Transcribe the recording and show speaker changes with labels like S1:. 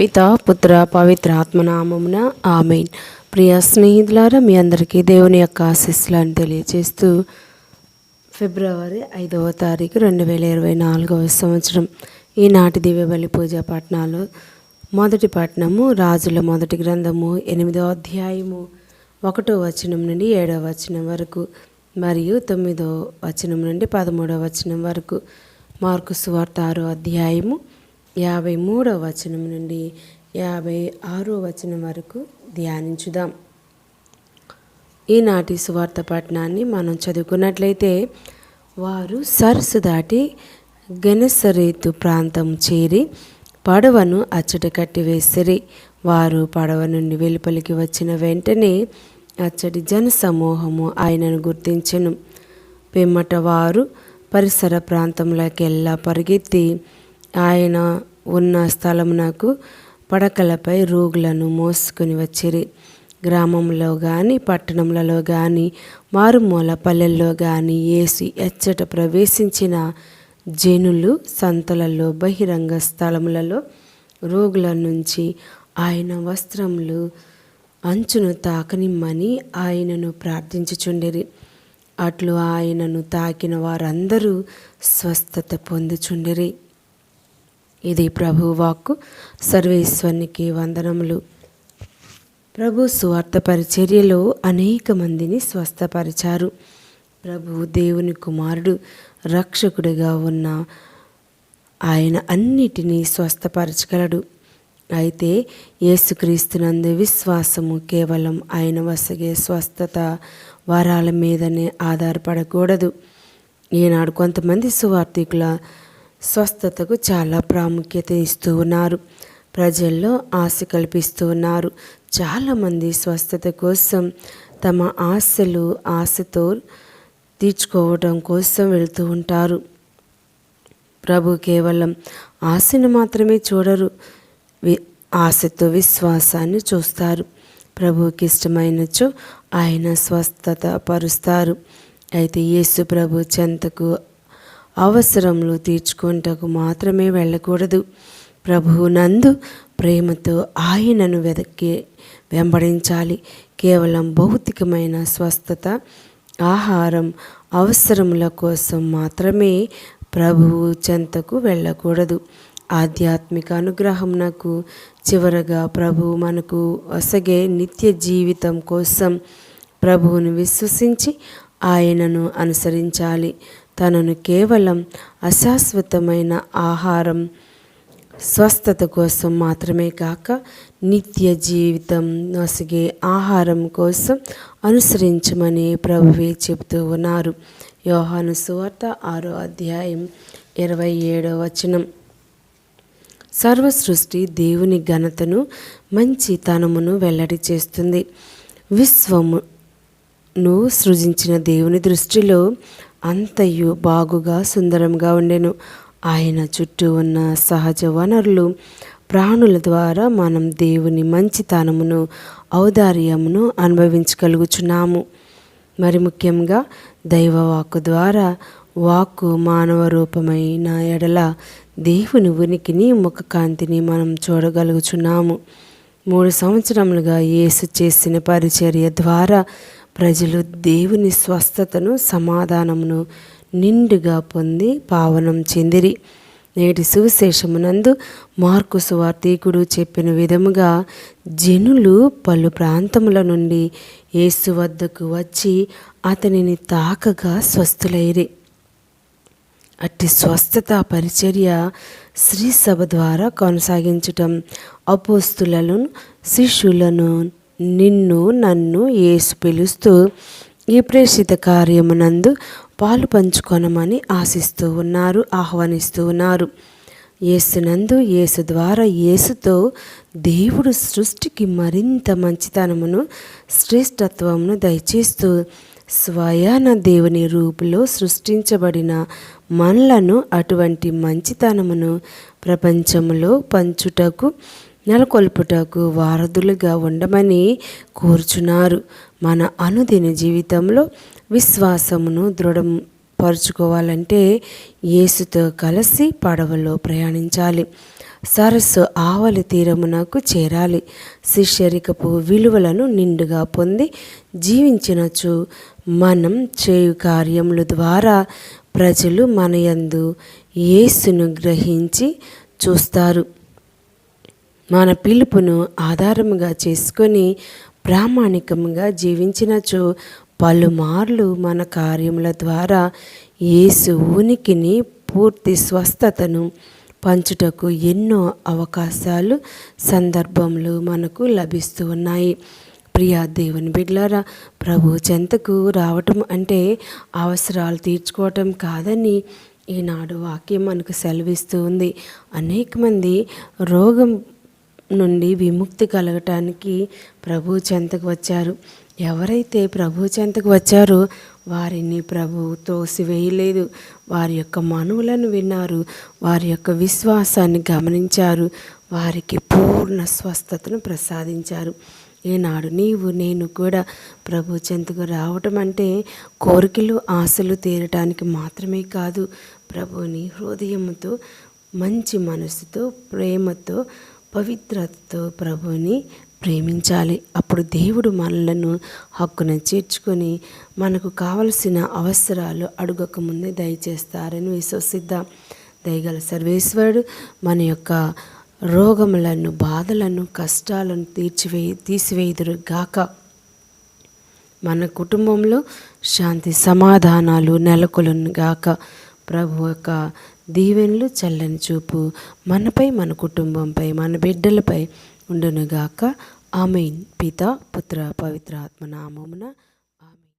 S1: పిత పుత్ర పవిత్ర ఆత్మనామమున ఆమెన్. ప్రియ స్నేహితులారా మీ అందరికీ దేవుని యొక్క ఆశీస్సులను తెలియజేస్తూ ఫిబ్రవరి ఐదవ తారీఖు రెండు వేల ఇరవై నాలుగవ సంవత్సరం. ఈనాటి దివ్యబలి పూజా పట్టణాలు. మొదటి పట్టణము రాజుల మొదటి గ్రంథము ఎనిమిదవ అధ్యాయము ఒకటో వచనం నుండి ఏడవ వచనం వరకు మరియు తొమ్మిదో వచనం నుండి పదమూడవ వచనం వరకు. మార్కు సువార్త ఆరో అధ్యాయము యాభై మూడవ వచనం నుండి యాభై ఆరో వచనం వరకు ధ్యానించుదాం. ఈనాటి సువార్త పట్టణాన్ని మనం చదువుకున్నట్లయితే వారు సరస్సు దాటి గెనసరేతు ప్రాంతం చేరి పడవను అచ్చట కట్టివేసిరి. వారు పడవ నుండి వెలుపలికి వచ్చిన వెంటనే అచ్చటి జన సమూహము ఆయనను గుర్తించెను. పిమ్మట వారు పరిసర ప్రాంతంలోకెల్లా పరిగెత్తి ఆయన ఉన్న స్థలమునకు పడకలపై రోగులను మోసుకుని వచ్చిరి. గ్రామంలో కానీ పట్టణములలో కానీ మారుమూల పల్లెల్లో కానీ ఏసి ఎచ్చట ప్రవేశించిన జనులు సంతలలో బహిరంగ స్థలములలో రోగుల నుంచి ఆయన వస్త్రములు అంచును తాకనిమ్మని ఆయనను ప్రార్థించుచుండిరి. అట్లు ఆయనను తాకిన వారందరూ స్వస్థత పొందుచుండిరి. ఇది ప్రభు వాక్కు సర్వేశ్వరునికి వందనములు. ప్రభు సువార్త పరిచర్యలో అనేక మందిని స్వస్థపరిచారు. ప్రభు దేవుని కుమారుడు రక్షకుడిగా ఉన్న ఆయన అన్నిటినీ స్వస్థపరచగలడు. అయితే యేసుక్రీస్తునందు విశ్వాసము కేవలం ఆయన వసగే స్వస్థత వరాల మీదనే ఆధారపడకూడదు. ఈనాడు కొంతమంది సువార్థికుల స్వస్థతకు చాలా ప్రాముఖ్యత ఇస్తూ ఉన్నారు. ప్రజల్లో ఆశ కల్పిస్తూ ఉన్నారు. చాలామంది స్వస్థత కోసం తమ ఆశలు ఆశతో తీర్చుకోవడం కోసం వెళ్తూ ఉంటారు. ప్రభు కేవలం ఆశను మాత్రమే చూడరు. వి ఆశతో విశ్వాసాన్ని చూస్తారు. ప్రభుకి ఇష్టమైనచో ఆయన స్వస్థత పరుస్తారు. అయితే యేసు ప్రభు చెంతకు అవసరములు తీర్చుకుంటకు మాత్రమే వెళ్ళకూడదు. ప్రభువు నందు ప్రేమతో ఆయనను వెదకి వెంబడించాలి. కేవలం భౌతికమైన స్వస్థత ఆహారం అవసరముల కోసం మాత్రమే ప్రభువు చెంతకు వెళ్ళకూడదు. ఆధ్యాత్మిక అనుగ్రహమునకు చివరగా ప్రభువు మనకు వసగే నిత్య జీవితం కోసం ప్రభువును విశ్వసించి ఆయనను అనుసరించాలి. తనను కేవలం అశాశ్వతమైన ఆహారం స్వస్థత కోసం మాత్రమే కాక నిత్య జీవితం నొసగే ఆహారం కోసం అనుసరించమని ప్రభువే చెబుతూ ఉన్నారు. యోహాను సువార్త ఆరో అధ్యాయం ఇరవై ఏడో వచనం. సర్వ సృష్టి దేవుని ఘనతను మంచి తనమును వెల్లడి చేస్తుంది. విశ్వమును సృజించిన దేవుని దృష్టిలో అంతయు బాగుగా సుందరంగా ఉండెను. ఆయన చుట్టూ ఉన్న సహజ వనరులు ప్రాణుల ద్వారా మనం దేవుని మంచితనమును ఔదార్యమును అనుభవించగలుగుచున్నాము. మరి ముఖ్యంగా దైవవాక్కు ద్వారా వాక్కు మానవ రూపమైన ఎడల దేవుని ఉనికిని ముఖకాంతిని మనం చూడగలుగుచున్నాము. మూడు సంవత్సరములుగా యేసు చేసిన పరిచర్య ద్వారా ప్రజలు దేవుని స్వస్థతను సమాధానమును నిండుగా పొంది పావనం చెందిరి. నేటి సువిశేషమునందు మార్కు సువార్తీకుడు చెప్పిన విధముగా జనులు పలు ప్రాంతముల నుండి యేసు వద్దకు వచ్చి అతనిని తాకగా స్వస్థులైరి. అట్టి స్వస్థత పరిచర్య శ్రీసభ ద్వారా కొనసాగించటం అపోస్తులను శిష్యులను నిన్ను నన్ను ఏసు పిలుస్తూ ఈ ప్రేషిత కార్యమునందు పాలు పంచుకొనమని ఆశిస్తూ ఉన్నారు ఆహ్వానిస్తూ ఉన్నారు. ఏసునందు ఏసు ద్వారా ఏసుతో దేవుడు సృష్టికి మరింత మంచితనమును శ్రేష్టత్వమును దయచేస్తూ స్వయాన దేవుని రూపులో సృష్టించబడిన మనలను అటువంటి మంచితనమును ప్రపంచంలో పంచుటకు నెలకొల్పుటకు వారధులుగా ఉండమని కోరుచున్నారు. మన అనుదిన జీవితంలో విశ్వాసమును దృఢం పరుచుకోవాలంటే యేసుతో కలిసి పడవలో ప్రయాణించాలి. సరస్సు ఆవలి తీరమునకు చేరాలి. శిష్యరికపు విలువలను నిండుగా పొంది జీవించినచు మనం చేయు కార్యముల ద్వారా ప్రజలు మన యందు యేసును గ్రహించి చూస్తారు. మన పిలుపును ఆధారముగా చేసుకొని ప్రామాణికంగా జీవించినచో పలుమార్లు మన కార్యముల ద్వారా యేసు ఉనికిని పూర్తి స్వస్థతను పంచుటకు ఎన్నో అవకాశాలు సందర్భములు మనకు లభిస్తూ ఉన్నాయి. ప్రియా దేవుని బిడ్లారా ప్రభు చెంతకు రావటం అంటే అవసరాలు తీర్చుకోవటం కాదని ఈనాడు వాక్యం మనకు సెలవిస్తూ ఉంది. అనేక మంది రోగం నుండి విముక్తి కలగటానికి ప్రభు చెంతకు వచ్చారు. ఎవరైతే ప్రభు చెంతకు వచ్చారో వారిని ప్రభు తోసివేయలేదు వారి యొక్క మనువులను విన్నారు. వారి యొక్క విశ్వాసాన్ని గమనించారు. వారికి పూర్ణ స్వస్థతను ప్రసాదించారు. ఈనాడు నీవు నేను కూడా ప్రభు చెంతకు రావటం అంటే కోరికలు ఆశలు తీరటానికి మాత్రమే కాదు. ప్రభుని హృదయంతో మంచి మనసుతో ప్రేమతో పవిత్రతతో ప్రభుని ప్రేమించాలి. అప్పుడు దేవుడు మనలను హక్కున చేర్చుకొని మనకు కావలసిన అవసరాలు అడుగక ముందే దయచేస్తారని విశ్వసిద్దాం. దయగల సర్వేశ్వరుడు మన యొక్క రోగములను బాధలను కష్టాలను తీర్చివే తీసివేయుదురు గాక. మన కుటుంబంలో శాంతి సమాధానాలు నెలకొలను గాక. ప్రభు యొక్క దీవెనలు చల్లని చూపు. మనపై మన కుటుంబంపై మన బిడ్డలపై ఉండునుగాక. ఆమెన్. పిత పుత్ర పవిత్ర ఆత్మ నామమున